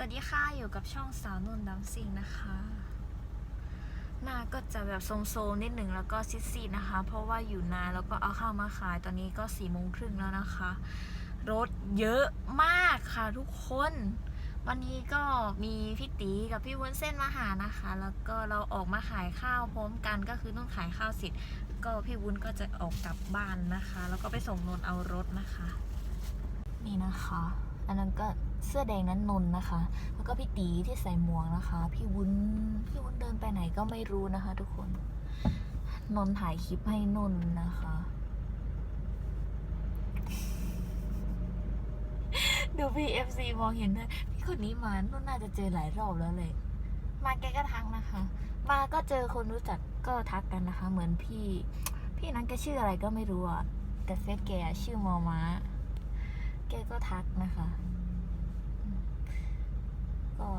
สวัสดีค่ะ อยู่กับช่องสาวนุ่นดัมซิงนะคะ หน้าก็จะแบบโซมๆนิดหนึ่งแล้วก็ซีดๆนะคะ เพราะว่าอยู่นานแล้วก็เอาข้าวมาขายตอนนี้ก็สี่โมงครึ่งแล้วนะคะ รถเยอะมากค่ะทุกคน วันนี้ก็มีพี่ตีกับพี่วุ้นเส้นมาหานะคะ แล้วก็เราออกมาขายข้าวพร้อมกันก็คือนุ่นขายข้าวเสร็จก็พี่วุ้นก็จะออกกลับบ้านนะคะ แล้วก็ไปส่งนนเอารถนะคะ นี่นะคะ อันนั้นก็เสื้อแดงนั้นนนนะคะ แล้วก็พี่ตีที่ใส่หมวกนะคะ พี่วุ้น พี่วุ้นเดินไปไหนก็ไม่รู้นะคะ ทุกคน นนถ่ายคลิปให้นนนะคะ ดูพี่เอฟซีมองเห็นด้วยพี่คนนี้มานุ่นน่าจะเจอหลายรอบแล้วเลย มาแกก็ทักนะคะ มาก็เจอคนรู้จักก็ทักกันนะคะ เหมือนพี่ พี่นั้นแกชื่ออะไรก็ไม่รู้อะแต่เฟซแกชื่อมอม้า แกก็ทักนะคะ ก็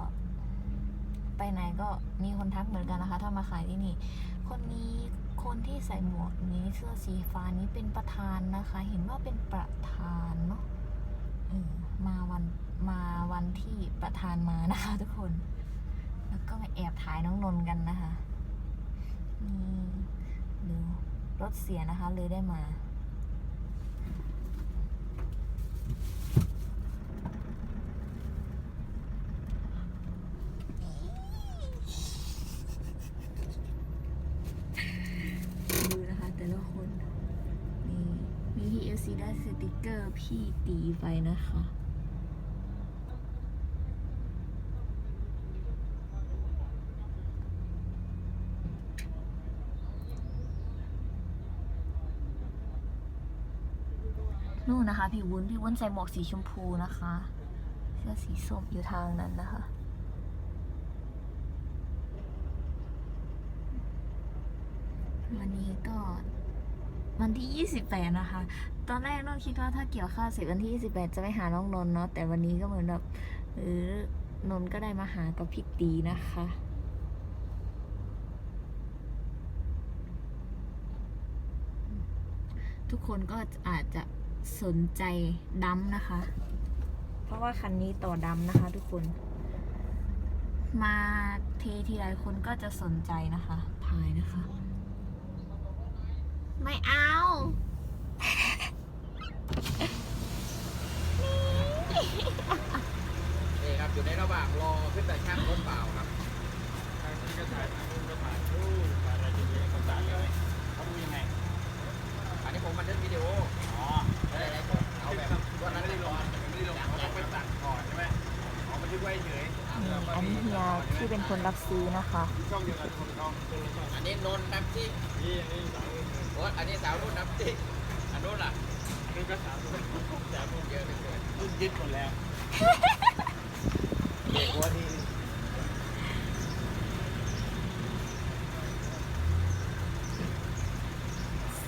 ไปไหนก็มีคนทักเหมือนกันนะคะ ถ้ามาขายที่นี่ คนนี้คนที่ใส่หมวกนี้เสื้อสีฟ้านี้เป็นประธานนะคะ เห็นว่าเป็นประธานเนาะมาวันมาวันที่ประธานมานะคะ ทุกคน แล้วก็มาแอบถ่ายน้องนนกันนะคะนี่ดูรถเสียนะคะเลยได้มา ดูนะคะ แต่ละคน นี่มีพี่เอล ซีได้สติกเกอร์พี่ตีไปนะคะนู่นนะคะพี่วุ้นพี่วุ้นใส่หมวกสีชมพูนะคะ เสื้อสีส้มอยู่ทางนั้นนะคะวันนี้ก็วันที่ 28 นะคะ ตอนแรกน้องคิดว่าถ้าเกี่ยวข้าวเสร็จวันที่ 28 จะไปหาน้องนนท์เนาะแต่วันนี้ก็เหมือนแบบเออนนท์ก็ได้มาหากับพี่ตีนะคะทุกคนก็อาจจะสนใจดัมนะคะ เพราะว่าคันนี้ต่อดัมนะคะ ทุกคน มาเททีไรคนก็จะสนใจนะคะ ถ่ายนะคะ ไม่เอา นี่ครับอยู่ในระหว่างรอขึ้นแต่ช่างรถเปล่าครับทางนี้ก็ถ่ายทางนู้นก็ถ่ายรูปถ่ายอะไรทีนี้เขาจ่ายเลยเขาดูยังไง อันนี้ผมบันทึกวิดีโออ๋อไม่ได้ไลฟ์สดเอาแบบวันนั้นไม่ได้ลงไม่ได้ลงเขาต้องไปตัดก่อนใช่ไหมอ๋อบันทึกไว้เฉยอันนี้เฮียที่เป็นคนรับซื้อนะคะ ช่องเดียวกันคนช่องคนละช่องอันนี้นนท์น้ำจิ้มนี่อันนี้สาวรุ่นโอ้อันนี้สาวรุ่นน้ำจิ้มอันนู้นล่ะอั นนี้ก็สาวรุ่นสาวรุ่นเยอะเหลยเกินรุ่นยึดหมดแล้วเด็กหัวดี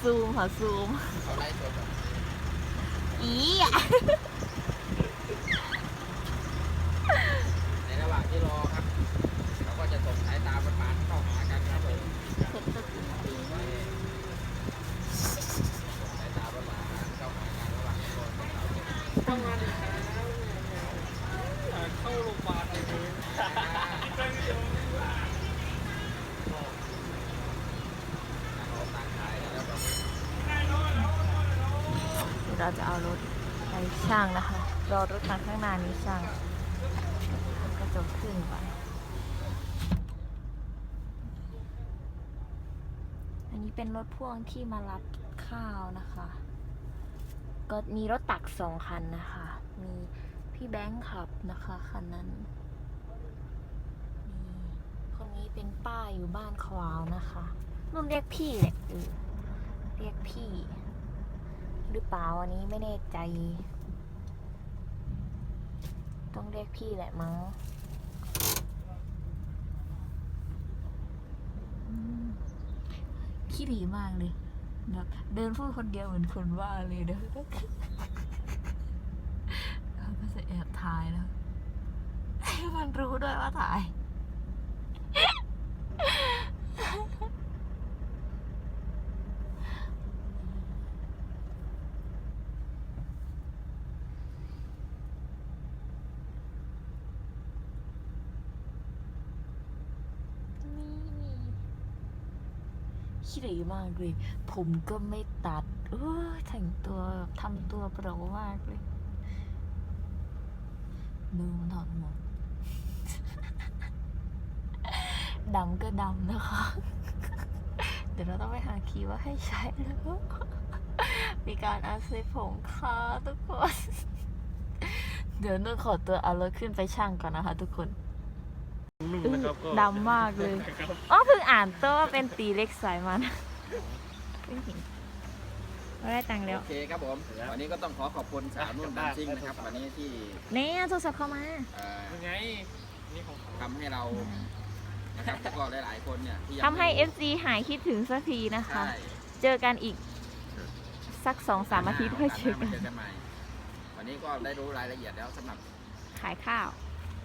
ซูมค่ะซูม เขาไลฟ์สดอะอีอะ ในระหว่างที่รอครับเขาก็จะส่งสายตาประมาณเข้าหากันครับผม เผ็ดตึกตี ส่งสายตาประมาณเข้าหากันระหว่างที่รอสาวเสร็จ ต้องมาดิครับเข้าโรงพยาบาลเลยตั้งยง รอต่างขายแล้วก็ เราจะเอารถไปช่างนะคะ รอรถคันข้างหน้านี้ช่างก็จะขึ้นไป อันนี้เป็นรถพ่วงที่มารับข้าวนะคะ ก็มีรถตักสองคันนะคะ มีพี่แบงค์ขับนะคะคันนั้นมีคนนี้เป็นป้าอยู่บ้านควาวนะคะนุ่นเรียกพี่แหละเออเรียกพี่ หรือเปล่าอันนี้ไม่แน่ใจ ต้องเรียกพี่แหละมั้งขี้หลีมากเลยแบบเดินพูดคนเดียวเหมือนคนว่าเลยเด้อแล้วก็จะแอบถ่ายแล้วให้มันรู้ด้วยว่าถ่าย ขี้เหร่มากเลย ผมก็ไม่ตัดเออแต่งตัวทำตัวโปรมากเลยดูมันถอดหมวกดำก็ดำนะคะ เดี๋ยวเราต้องไปหาคีย์ว่าให้ใช้แล้ว มีการอาเซผมค่ะทุกคน เดี๋ยวนุ่นขอตัวเอารถขึ้นไปช่างก่อนนะคะทุกคน นุ่มนะครับก็ดำมากเลย ครับอ๋อเพิ่งอ่านตัวว่าเป็นตีเล็กสายมันเพิ่งเห็นเราได้ตังค์แล้ว โอเคครับผมวันนี้ก็ต้องขอขอบคุณสาวนุ่นดันซิ่งนะครับวันนี้ที่เนี่ยโทรศัพท์เข้ามา เอ่อยังไงนี่ของเขาทำให้เรานะครับแล้วก็หลายๆคนเนี่ยที่ยังทำให้ ไม่รู้ FC หายคิดถึงสักทีนะคะ ใช่เจอกันอีกสักสองสามอาทิตย์ค่อยเจอโาสกัมานเจอกันใหม่วันนี้ก็ได้รู้รายละเอียดแล้วสำหรับ ขายข้าว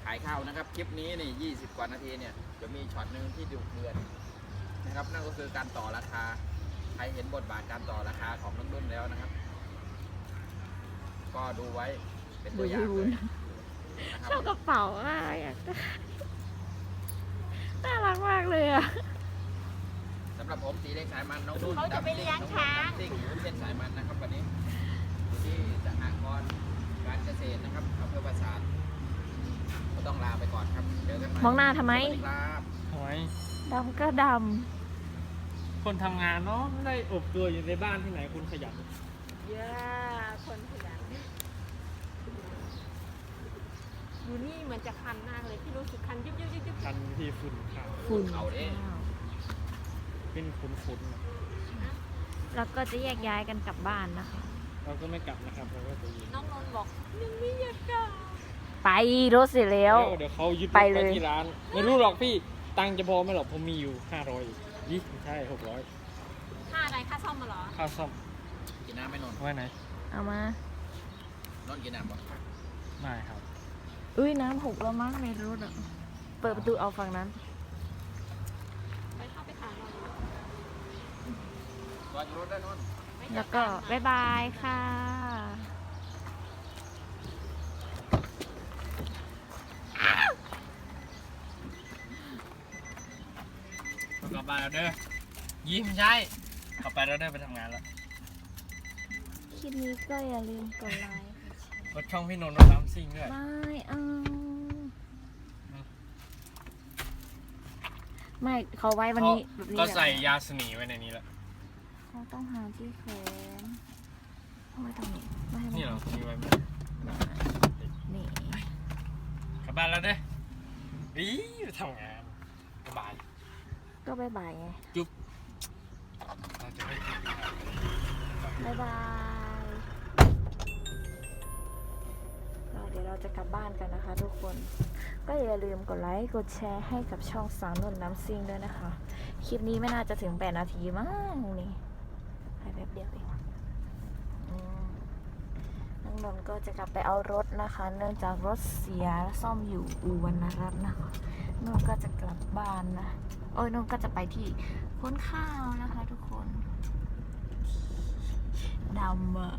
ขายข้าวนะครับ คลิปนี้นี่ 20 กว่านาทีเนี่ยจะมีช็อตหนึ่งที่ดุเดือดนะครับ นั่นก็คือการต่อราคา ใครเห็นบทบาทการต่อราคาของนุ่นๆแล้วนะครับ ก็ดูไว้เป็นตัวอย่างดูเลไว้ยนะนะคชอรับบกระเป๋ามากอยากได้น่ารักมากเลยอะสำหรับผมสีเล็กสายมันน้องนุ่นเขาจะไปเลี้ยงช้างดำซิ่งอยู่เส้นสายมันนะครับวันนี้อยู่ที่สหกรณ์การเกษตรนะครับอำเภอปราสาทก็ ต้องลาไปก่อนครับเจอกันใหม่มองหน้าทำไม สวัสดีครับ ทำไมดำก็ดคนทำงานเนาะไม่ได้อบตัวอยู่ในบ้านที่ไหนคุณขยันำเยอะคนขยันดูนี่เหมือนจะคันมากเลยพี่รู้สึกคันยุบยุบยุบยุบคันที่ฝุ่นขาวฝุ่นเขาเด้เป็นฝุ่นๆนะแล้วก็จะแยกย้ายกันกลับบ้านนะคะ เราก็ไม่กลับนะครับเราก็จะยืนน้องนนท์บอกยังไม่อยากกลับ ไปรถเสร็จแล้ว เดี๋ยวเขายึดรถไปไปเลย ที่ร้าน ไม่รู้หรอกพี่ตังค์จะพอไหมหรอกผมมีอยู่ห้าร้อยยี่ไม่ใช่หกร้อยค่าอะไรค่าซ่อมมาเหรอ ค่าซ่อมกินน้ำไหม่นนท์ไว้ไหนเอามานนท์กินน้ำบ่ไม่ครับอุ้ยน้ำหกแล้วมั้งในรถอะ เปิดประตูเอาฝั่งนั้น ไปเข้าไปถามเรารออยู่รถได้นนท์แล้วก็บ๊ายบายค่ะ กลับบ้าน แล้วเด้อยิ้มใช่กลับไปแล้วเด้อไปทำงานแล้วคลิปนี้ก็อย่าลืมกดไลค์กดช่องพี่นนท์น้ำซิ่งด้วยไม่เอาไม่เขาไว้วันนี้แบบนี้ก็แหละใส่ยาสนีไว้ในนี้แล้วเขาต้องหาที่แขวนเอาไว้ตรงนี้ไม่ให้มันนี่เหรอมีไว้ไหมนี่กลับบ้านแล้วเด้ออีไปทำงานสบาย ก็บายบายไงเราจะไม่กินข้าวบายบายก็เดี๋ยวเราจะกลับบ้านกันนะคะทุกคน ก็อย่าลืมกดไลค์ กดแชร์ให้กับช่องสาวนุ่นน้ำซิงด้วยนะคะ คลิปนี้ไม่น่าจะถึง 8 นาทีมั้งนี่ให้แป๊บเดียวเองอืมน้องนนท์ก็จะกลับไปเอารถนะคะ เนื่องจากรถเสียซ่อมอยู่อู่วรรณรัตน์นะคะนนท์ก็จะกลับบ้านนะ โอ้ยนนท์ก็จะไปที่พ้นข้าวนะคะทุกคนดำอะ